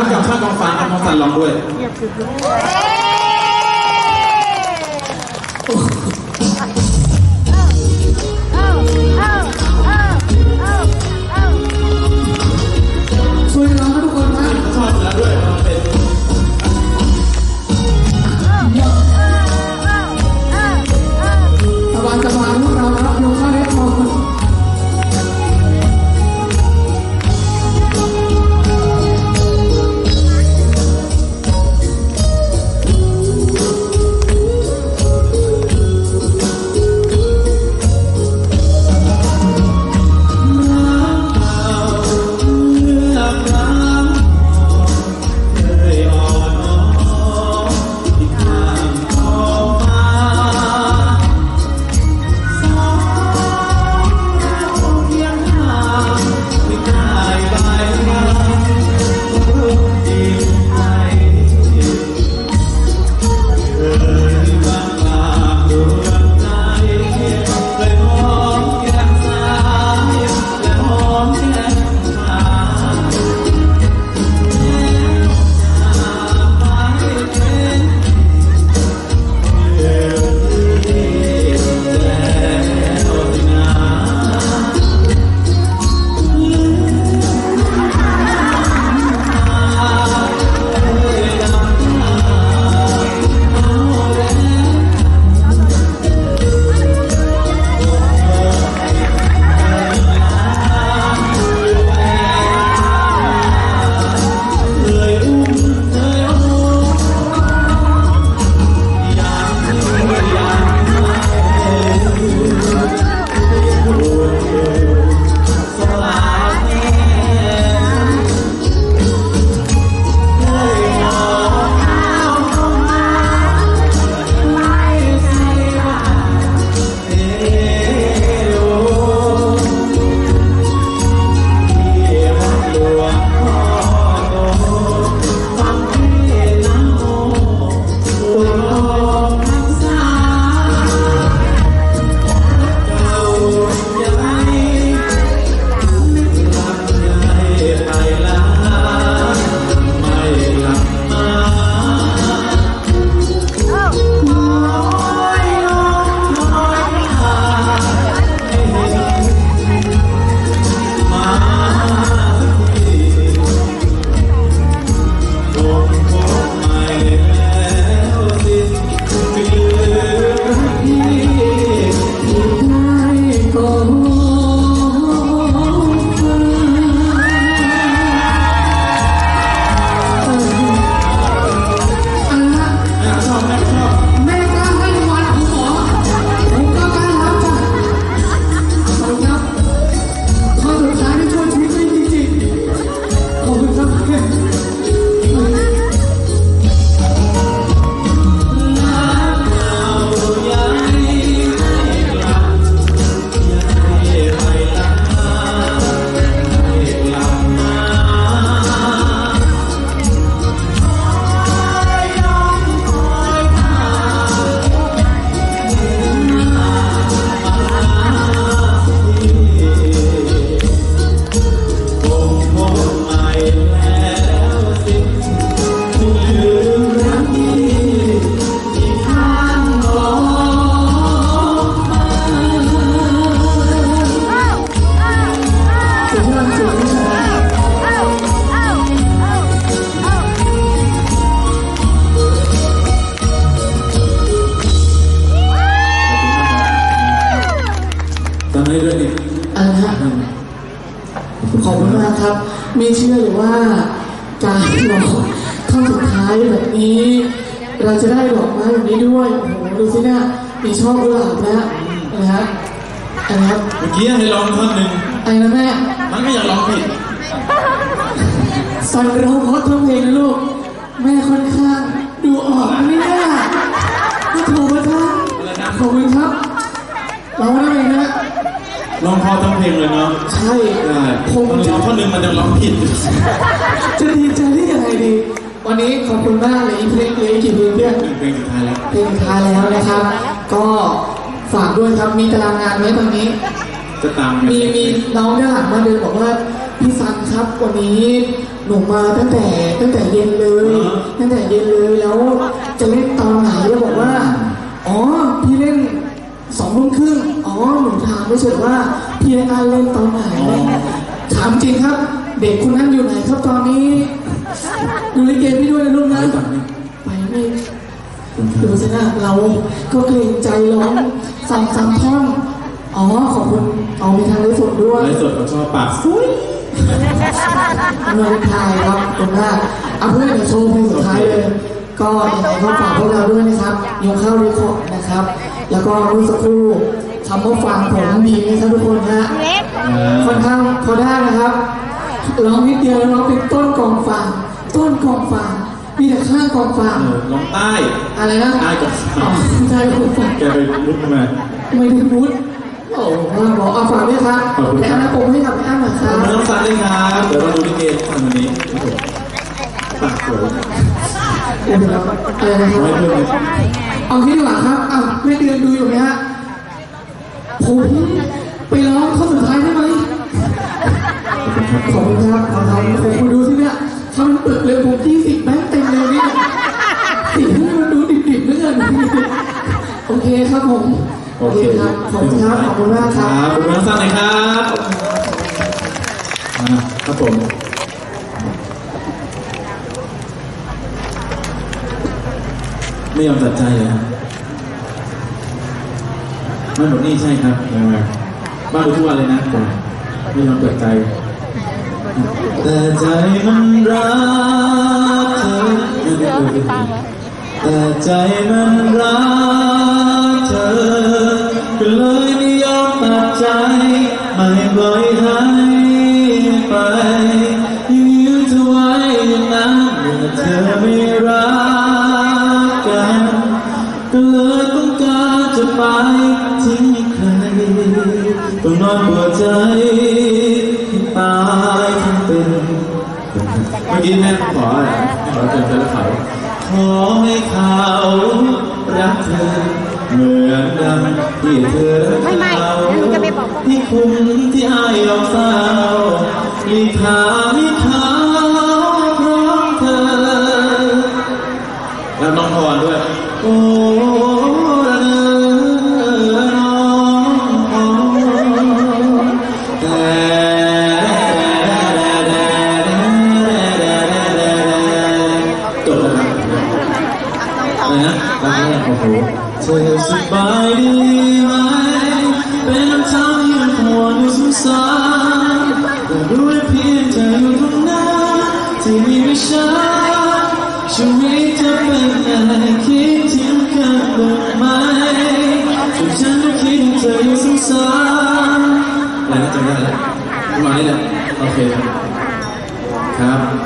รับกับชาติกองฟ้าครับน้องสันร้องด้วยช่วย จำได้ด้วยนี่อันละขอบคุณมากครับ ไม่เชื่อเลยว่าการรอเข้าสุดท้ายแบบนี้ เราจะได้ดอกไม้แบบนี้ด้วยโอ้โหดูสิเนี่ยมีช่อกุหลาบแล้วนะฮะอันนะครับเมื่อกี้ให้ร้องท่อนหนึ่งอันนะแม่มันก็ยังร้องผิดสันร้องเพราะทั้งเพลงนะลูก แม่ค่อนข้างดูออกนะเนี่ยไม่ถูกนะครับอะไรนะขอบคุณครับร้องได้ไหมฮะ ร้องเพอทั้งเพลงเลยเนาะใช่ใช่คงมันจะร้องท่อนหนึ่งมันยังร้องผิดอยู่จะดีใจได้ยังไงดี วันนี้ขอบคุณมากเลยอีกเพลงเลยกี่เพลงเพื่อนหนึ่งเพลงสุดท้ายแล้ว เพลงสุดท้ายแล้วนะครับ ก็ฝากด้วยครับมีตารางงานไว้ตรงนี้ จะตามมีมีน้องด้านหลังมาเดินบอกว่าพี่ซันครับวันนี้หนูมาตั้งแต่ตั้งแต่เย็นเลย ตั้งแต่เย็นเลยแล้วจะเล่นตอนไหนแล้วบอกว่า อ๋อพี่เล่นสองทุ่มครึ่งอ๋อ หนูถามไม่เฉยว่าพี่นันเล่นตอนไหน ถามจริงครับ เด็กคนนั้นอยู่ไหนครับตอนนี้ ดูลิเกพี่ด้วยนะลูกนะ ไปไม่ดูสินะเราก็เกรงใจร้องสองสามท่อนอ๋อขอบคุณเอามีทางไลฟ์สดด้วยไลฟ์สดเขาชอบปากสวยเมืองไทยครับตรงหน้าเอาเพื่อนเดี๋ยวโชว์เพลงสุดท้ายเลย ก็ยังไงก็ฝากพวกเราด้วยนะครับยกเข้าเรคคอร์ดนะครับ แล้วก็เมื่อสักครู่ คำว่าฟังผมดีไหมครับทุกคนฮะค่อนข้างพอได้นะครับร้องนิดเดียวแล้วร้องเป็นต้นกองฟางต้นกองฟางมีแต่ข้างกองฟางเออลองใต้อะไรนะใต้กับอ๋อใช่คุณฟังแกไปมุดทำไมไม่ได้พูดโอ้มาบอกเอาฝากด้วยครับขอบคุณครับและอันนั้นผมให้กับพี่อ้ำหน่อยคขรัอบบคุณน้องซันด้วยครับเดี๋ยวเราดูลิเกกันวันนี้ครับผมปากสวยเดี๋ยวนะครับอะไรนะคไว้รับเพื่อนเลยเอาที่ดีกว่าครับอ้าวแม่เดือนดูอยู่ไหมฮะ ผมไปร้องข้อสุดท้ายได้ไหมขอบคุณครับขอบคุณครับผมดูที่เนี่ยทำตึกเลยผมที่สิบแบงค์เต็มเลยเนี่ยสิ่งที่มันดูดิบๆเหลือเกินโอเคครับผมโอเคครับขอบคุณครับขอบคุณมากครับขอบคุณน้องซันหน่อยครับอ่าครับผมไม่ยอมตัดใจเลยครับ ไม่หมดนี่ใช่ครับเออบ้านดูทุกวันเลยนะผมไม่ยอมเปิดใจ แต่ใจมันรักเธอแต่ใจมันรักเธอ นเมื่อกี้แม่ขออะไรขอเจอเธอแล้วเขาขอให้เขารักเธอเหมือนดังที่เธอไม่ไม่เขาแล้วจะไปบอกที่คุณที่อายยอมเศร้าลีทางให้เขา นะรักแรกโอ้โหเธอสบายดีไหมเป็นคำถามที่มันห่วงอยู่สงสารแต่รู้ได้เพียงเธออยู่ตรงนั้นที่มีไม่ฉันชีวิตจะเป็นอะไรคิดถึงกันบ้างไหมจนฉันก็คิดถึงเธออยู่สงสารอะไรนะจำได้แล้วประมาณนี้แหละโอเคครับครับ